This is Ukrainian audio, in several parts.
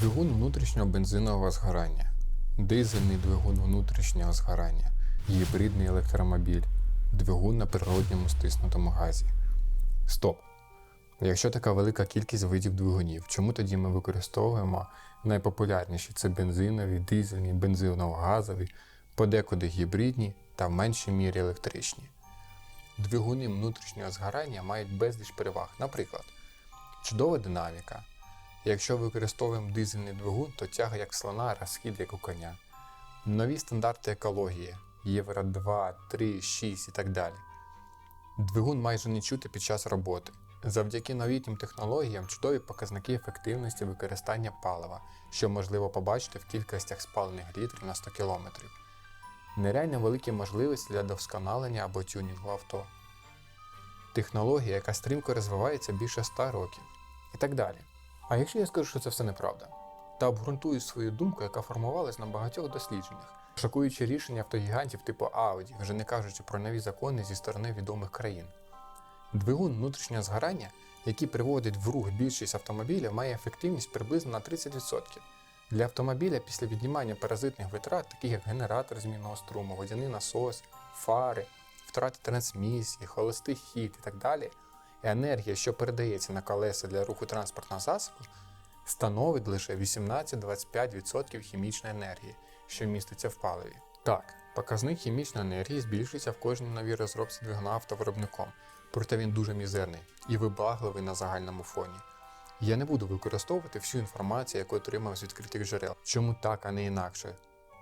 Двигун внутрішнього бензинового згорання, дизельний двигун внутрішнього згорання, гібридний електромобіль, двигун на природньому стиснутому газі. Стоп! Якщо така велика кількість видів двигунів, чому тоді ми використовуємо найпопулярніші це бензинові, дизельні, бензиново-газові, подекуди гібридні та в меншій мірі електричні? Двигуни внутрішнього згорання мають безліч переваг. Наприклад, чудова динаміка. Якщо використовуємо дизельний двигун, то тяга як слона, розхід як у коня. Нові стандарти екології Євро 2, 3, 6 і так далі. Двигун майже не чути під час роботи. Завдяки новітнім технологіям чудові показники ефективності використання палива, що можливо побачити в кількостях спалених літрів на 100 км. Нереально великі можливості для вдосконалення або тюнінгу авто. Технологія, яка стрімко розвивається більше 100 років. І так далі. А якщо я скажу, що це все неправда, та обґрунтую свою думку, яка формувалась на багатьох дослідженнях, шокуючи рішення автогігантів типу Audi, вже не кажучи про нові закони зі сторони відомих країн. Двигун внутрішнього згорання, який приводить в рух більшість автомобілів, має ефективність приблизно на 30%. Для автомобіля після віднімання паразитних витрат, таких як генератор змінного струму, водяний насос, фари, втрати трансмісії, холостий хід і так далі, енергія, що передається на колеса для руху транспортного засобу, становить лише 18-25% хімічної енергії, що міститься в паливі. Так, показник хімічної енергії збільшується в кожній новій розробці двигуна автовиробником, проте він дуже мізерний і вибагливий на загальному фоні. Я не буду використовувати всю інформацію, яку отримав з відкритих джерел. Чому так, а не інакше?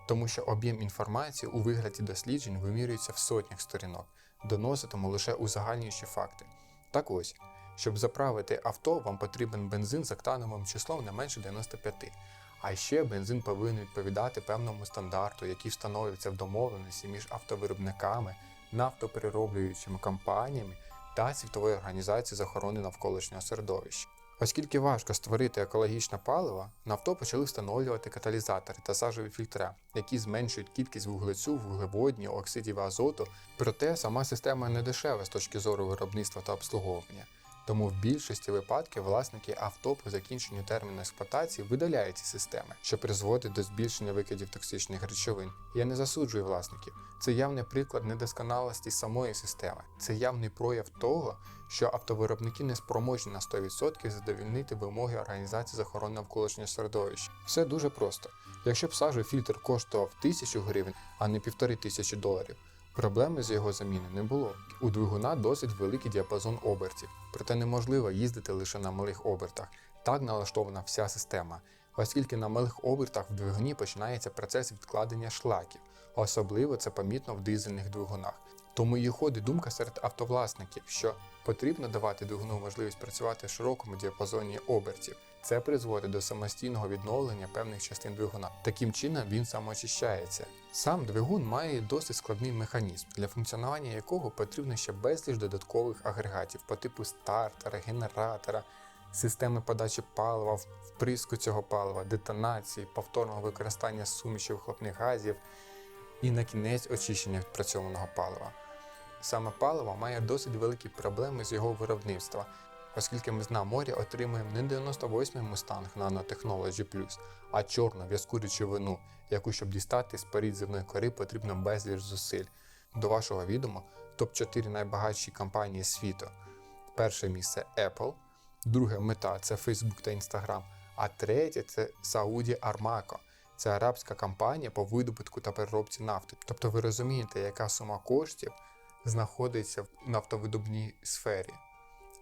Тому що об'єм інформації у вигляді досліджень вимірюється в сотнях сторінок, доноситиму лише узагальнюючі факти. Так ось, щоб заправити авто, вам потрібен бензин з октановим числом не менше 95. А ще бензин повинен відповідати певному стандарту, який встановлюється в домовленості між автовиробниками, нафтоперероблюючими компаніями та Світовою організацією з охорони навколишнього середовища. Оскільки важко створити екологічне паливо, на авто почали встановлювати каталізатори та сажові фільтри, які зменшують кількість вуглецю, вуглеводню, оксидів азоту, проте сама система не дешева з точки зору виробництва та обслуговування. Тому в більшості випадків власники авто по закінченню терміну експлуатації видаляють ці системи, що призводить до збільшення викидів токсичних речовин. Я не засуджую власників. Це явний приклад недосконалості самої системи. Це явний прояв того, що автовиробники не спроможні на 100% задовільнити вимоги організації з охорони навколишнього середовища. Все дуже просто. Якщо сажовий фільтр коштував 1000 гривень, а не півтори тисячі доларів. Проблеми з його заміни не було. У двигуна досить великий діапазон обертів, проте неможливо їздити лише на малих обертах. Так налаштована вся система, оскільки на малих обертах в двигуні починається процес відкладення шлаків, особливо це помітно в дизельних двигунах. Тому і ходить думка серед автовласників, що потрібно давати двигуну можливість працювати в широкому діапазоні обертів. Це призводить до самостійного відновлення певних частин двигуна. Таким чином він самоочищається. Сам двигун має досить складний механізм, для функціонування якого потрібно ще безліч додаткових агрегатів по типу стартера, генератора, системи подачі палива, вприску цього палива, детонації, повторного використання суміші вихлопних газів і на кінець очищення відпрацьованого палива. Саме паливо має досить великі проблеми з його виробництва, оскільки ми з на морі отримуємо не 98-й Mustang Nanotechnology Plus, а чорну в'язку речовину, яку, щоб дістати з порід земної кори, потрібно безліч зусиль. До вашого відома топ-4 найбагатші компанії світу. Перше місце Apple, друге мета це Facebook та Instagram, а третє це Saudi Aramco. Це арабська компанія по видобутку та переробці нафти. Тобто ви розумієте, яка сума коштів знаходиться в нафтовидобній сфері.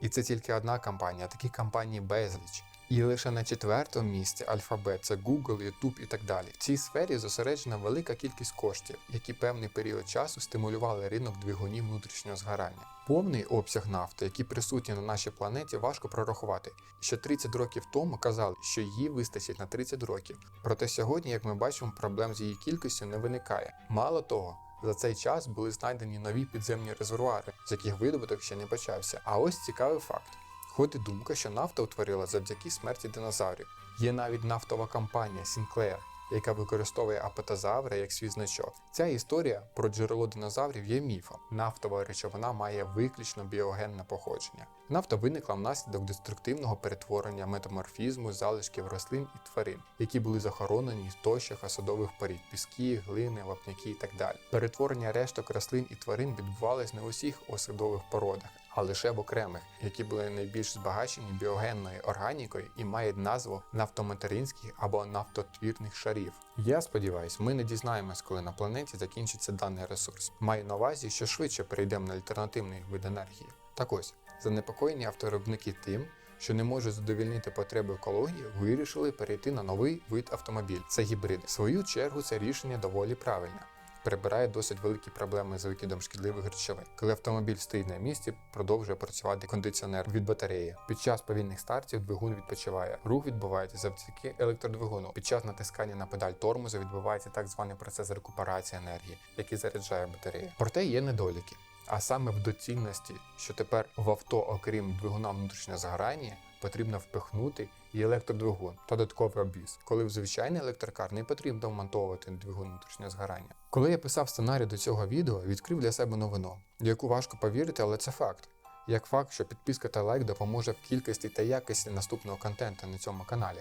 І це тільки одна компанія, а такі компанії безліч. І лише на четвертому місці Alphabet, це Google, YouTube і так далі. В цій сфері зосереджена велика кількість коштів, які певний період часу стимулювали ринок двигунів внутрішнього згорання. Повний обсяг нафти, який присутній на нашій планеті, важко прорахувати. Ще 30 років тому казали, що її вистачить на 30 років. Проте сьогодні, як ми бачимо, проблем з її кількістю не виникає. Мало того, за цей час були знайдені нові підземні резервуари, з яких видобуток ще не почався. А ось цікавий факт. Ходить думка, що нафта утворила завдяки смерті динозаврів. Є навіть нафтова компанія Sinclair, яка використовує апатозаври як свій значок. Ця історія про джерело динозаврів є міфом. Нафтова речовина має виключно біогенне походження. Нафта виникла внаслідок деструктивного перетворення метаморфізму залишків рослин і тварин, які були захоронені в тощах осадових порід піски, глини, вапняки і так далі. Перетворення решток рослин і тварин відбувалось не у всіх осадових породах, а лише в окремих, які були найбільш збагачені біогенною органікою і мають назву нафтоматеринських або нафтотвірних шарів. Я сподіваюся, ми не дізнаємось, коли на планеті закінчиться даний ресурс. Маю на увазі, що швидше перейдемо на альтернативний вид енергії. Так ось, занепокоєні авторобники тим, що не можуть задовільнити потреби екології, вирішили перейти на новий вид автомобіль це гібриди. В свою чергу це рішення доволі правильне. Прибирає досить великі проблеми з викидом шкідливих речовин. Коли автомобіль стоїть на місці, продовжує працювати кондиціонер від батареї. Під час повільних стартів двигун відпочиває. Рух відбувається завдяки електродвигуну. Під час натискання на педаль тормозу відбувається так званий процес рекуперації енергії, який заряджає батарею. Проте є недоліки. А саме в доцільності, що тепер в авто, окрім двигуна внутрішнього згорання, потрібно впихнути і електродвигун та додатковий обвіз, коли в звичайний електрокар не потрібно вмонтовувати двигун внутрішнього згорання. Коли я писав сценарій до цього відео, відкрив для себе новину, яку важко повірити, але це факт. Як факт, що підписка та лайк допоможе в кількості та якості наступного контенту на цьому каналі.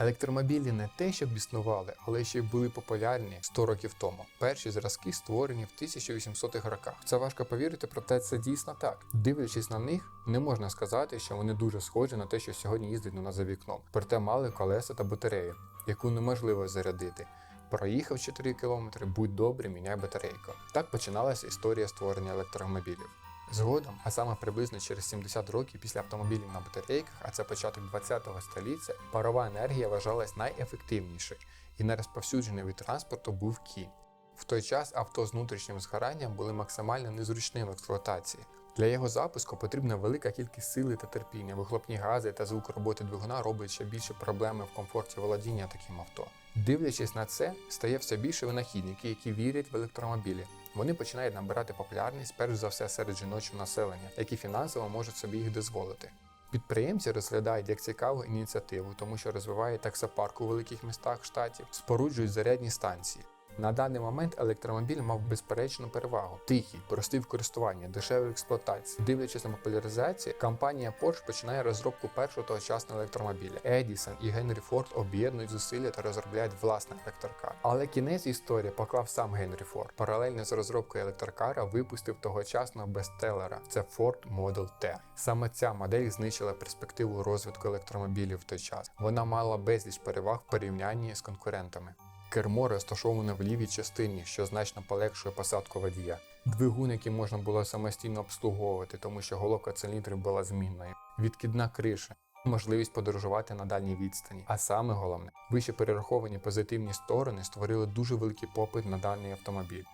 Електромобілі не те, щоб існували, але ще й були популярні 100 років тому. Перші зразки створені в 1800-х роках. Це важко повірити, проте це дійсно так. Дивлячись на них, не можна сказати, що вони дуже схожі на те, що сьогодні їздить у нас за вікном. Проте мали колеса та батарею, яку неможливо зарядити. Проїхав 4 км, будь добрий, міняй батарейку. Так починалася історія створення електромобілів. Згодом, а саме приблизно через 70 років після автомобілів на батарейках, а це початок 20-го століття, парова енергія вважалась найефективнішою, і найрозповсюджений від транспорту був кінь. В той час авто з внутрішнім згоранням були максимально незручними в експлуатації. Для його запуску потрібна велика кількість сили та терпіння. Вихлопні гази та звук роботи двигуна роблять ще більше проблеми в комфорті володіння таким авто. Дивлячись на це, стає все більше винахідників, які вірять в електромобілі. Вони починають набирати популярність перш за все серед жіночого населення, які фінансово можуть собі їх дозволити. Підприємці розглядають як цікаву ініціативу, тому що розвивають таксопарк у великих містах штатів, споруджують зарядні станції. На даний момент електромобіль мав безперечну перевагу: тихий, простий в користуванні, дешевий в експлуатації. Дивлячись на популяризацію, компанія Porsche починає розробку першого тогочасного електромобіля. Edison і Генрі Форд об'єднують зусилля та розробляють власний електрокар. Але кінець історії поклав сам Генрі Форд. Паралельно з розробкою електрокара випустив тогочасного бестселера. Це Ford Model T. Саме ця модель знищила перспективу розвитку електромобілів в той час. Вона мала безліч переваг в порівнянні з конкурентами. Кермо розташоване в лівій частині, що значно полегшує посадку водія. Двигун, який можна було самостійно обслуговувати, тому що головка циліндрів була змінною. Відкидна криша. Можливість подорожувати на дальній відстані. А саме головне, вище перераховані позитивні сторони створили дуже великий попит на даний автомобіль.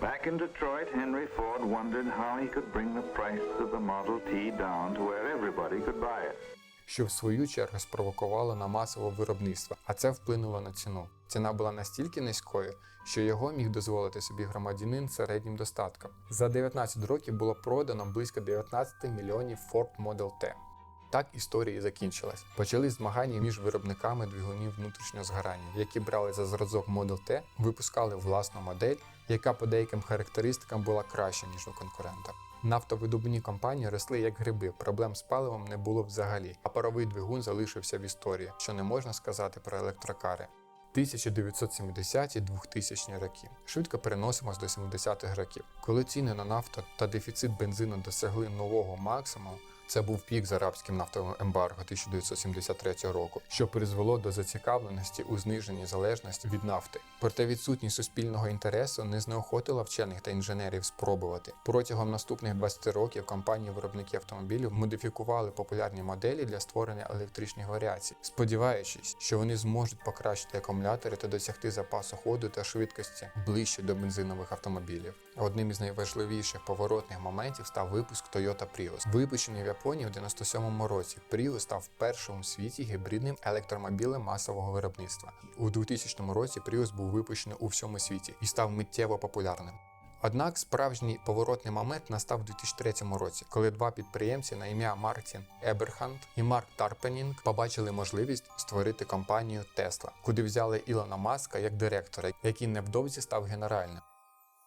Back in Detroit, Henry Ford wondered how he could. Що в свою чергу спровокувало на масове виробництво, а це вплинуло на ціну. Ціна була настільки низькою, що його міг дозволити собі громадянин середнім достатком. За 19 років було продано близько 19 мільйонів Ford Model T. Так історія і закінчилась. Почались змагання між виробниками двигунів внутрішнього згорання, які брали за зразок Model T, випускали власну модель, яка по деяким характеристикам була краща, ніж у конкурента. Нафтовидобувні компанії росли як гриби, проблем з паливом не було взагалі, а паровий двигун залишився в історії, що не можна сказати про електрокари. 1970 2000 роки. Швидко переносимось до 70-х років. Коли ціни на нафту та дефіцит бензину досягли нового максимуму, це був пік з арабським нафтовим ембарго 1973 року, що призвело до зацікавленості у зниженні залежності від нафти. Проте відсутність суспільного інтересу не знеохотила вчених та інженерів спробувати. Протягом наступних 20 років компанії-виробники автомобілів модифікували популярні моделі для створення електричних варіацій, сподіваючись, що вони зможуть покращити акумулятори та досягти запасу ходу та швидкості ближче до бензинових автомобілів. Одним із найважливіших поворотних моментів став випуск Toyota Prius. Випущений в Японії в 97-му році. Prius став першим у світі гібридним електромобілем масового виробництва. У 2000 році Prius був випущений у всьому світі і став миттєво популярним. Однак справжній поворотний момент настав у 2003 році, коли два підприємці на ім'я Мартін Еберхант і Марк Тарпенінг побачили можливість створити компанію Tesla, куди взяли Ілона Маска як директора, який невдовзі став генеральним.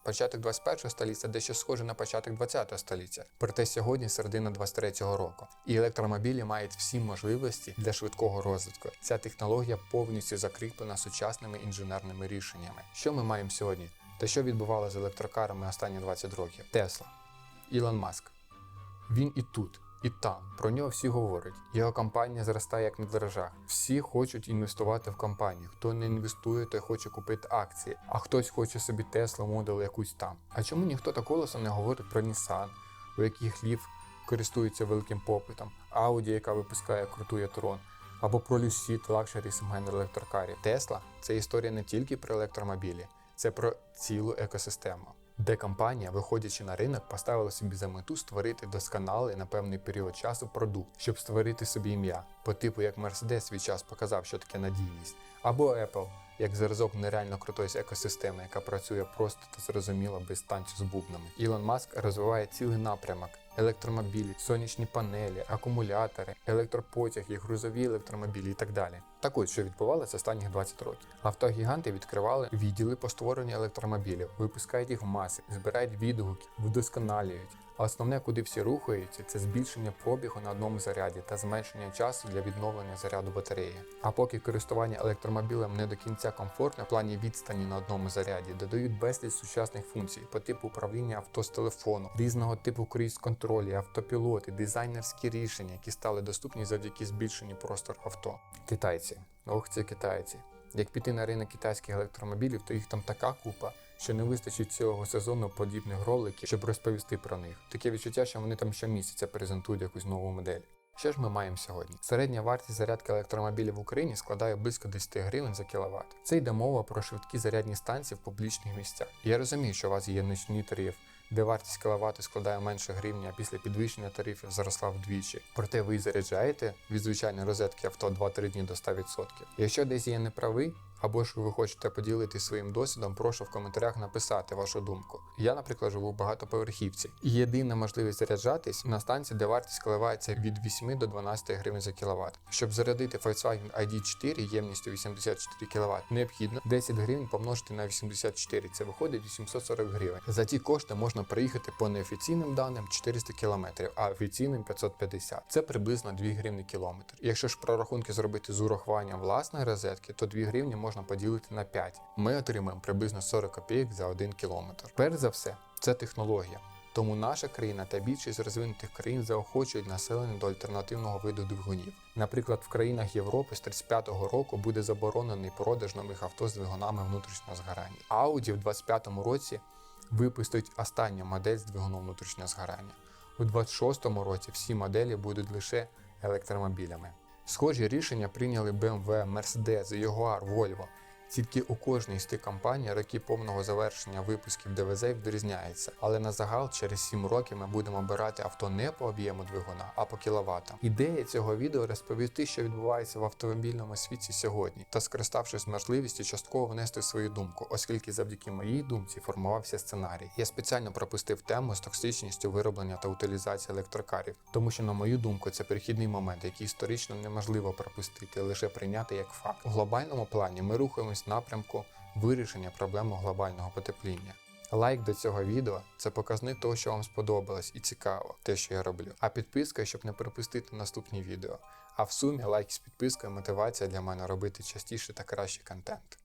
Початок 21 століття дещо схоже на початок 20 століття. Проте сьогодні середина 23-го року. І електромобілі мають всі можливості для швидкого розвитку. Ця технологія повністю закріплена сучасними інженерними рішеннями. Що ми маємо сьогодні? Та що відбувалося з електрокарами останні 20 років? Тесла, Ілон Маск. Він і тут, і там. Про нього всі говорять. Його компанія зростає як на дрожжах. Всі хочуть інвестувати в компанію. Хто не інвестує, той хоче купити акції, а хтось хоче собі Tesla Model якусь там. А чому ніхто та колесо не говорить про Nissan, у яких лів користується великим попитом, Audi, яка випускає круту e-tron, або про Lucid лакшері сегмент електрокарів. Tesla – це історія не тільки про електромобілі, це про цілу екосистему де компанія, виходячи на ринок, поставила собі за мету створити досконалий на певний період часу продукт, щоб створити собі ім'я, по типу як Mercedes свій час показав, що таке надійність, або Apple, як зразок нереально крутої екосистеми, яка працює просто та зрозуміло без танцю з бубнами. Ілон Маск розвиває цілий напрямок. Електромобілі, сонячні панелі, акумулятори, електропотяги, грузові електромобілі і так далі. Так ось, що відбувалося останніх 20 років. Автогіганти відкривали відділи по створенню електромобілів, випускають їх в маси, збирають відгуки, вдосконалюють. А основне, куди всі рухаються, це збільшення пробігу на одному заряді та зменшення часу для відновлення заряду батареї. А поки користування електромобілем не до кінця комфортне в плані відстані на одному заряді, додають безліч сучасних функцій по типу управління авто з телефону, різного типу круїз-контролі, автопілоти, дизайнерські рішення, які стали доступні завдяки збільшенню простору авто. Китайці, ох, ці китайці. Як піти на ринок китайських електромобілів, то їх там така купа, що не вистачить цілого сезону подібних роликів, щоб розповісти про них. Таке відчуття, що вони там щомісяця презентують якусь нову модель. Що ж ми маємо сьогодні? Середня вартість зарядки електромобілів в Україні складає близько 10 гривень за кіловат. Це йде мова про швидкі зарядні станції в публічних місцях. Я розумію, що у вас є нічний тариф, де вартість кіловату складає менше гривні, а після підвищення тарифів зросла вдвічі. Проте ви заряджаєте від звичайної розетки авто 2-3 дні до 100%. Якщо десь я не правий, або ж ви хочете поділитися своїм досвідом, прошу в коментарях написати вашу думку. Я, наприклад, живу в багатоповерхівці. Єдина можливість заряджатись на станції, де вартість коливається від 8 до 12 гривень за кіловат. Щоб зарядити Volkswagen ID4 ємністю 84 кВт, необхідно 10 гривень помножити на 84, це виходить 840 гривень. За ті кошти можна проїхати по неофіційним даним 400 км, а офіційним 550. Це приблизно 2 гривні кілометр. Якщо ж прорахунки зробити з урахуванням власної розетки, то 2 гривні можна поділити на 5. Ми отримаємо приблизно 40 копійок за 1 кілометр. Перш за все, це технологія. Тому наша країна та більшість розвинутих країн заохочують населення до альтернативного виду двигунів. Наприклад, в країнах Європи з 35-го року буде заборонений продаж нових авто з двигунами внутрішнього згорання. Audi в 25-му році випустить останню модель з двигуном внутрішнього згорання. У 26-му році всі моделі будуть лише електромобілями. Схожі рішення прийняли BMW, Mercedes, Jaguar, Volvo. Тільки у кожній з тих компаній роки повного завершення випусків ДВЗ відрізняються, але на загал через 7 років ми будемо обирати авто не по об'єму двигуна, а по кіловатам. Ідея цього відео розповісти, що відбувається в автомобільному світі сьогодні, та скориставшись можливістю частково внести свою думку, оскільки завдяки моїй думці формувався сценарій. Я спеціально пропустив тему з токсичністю вироблення та утилізації електрокарів, тому що, на мою думку, це перехідний момент, який історично неможливо пропустити, лише прийняти як факт. У глобальному плані ми рухаємось в напрямку вирішення проблеми глобального потепління. Лайк до цього відео це показник того, що вам сподобалось і цікаво те, що я роблю. А підписка, щоб не пропустити наступні відео. А в сумі лайк з підпискою мотивація для мене робити частіше та кращий контент.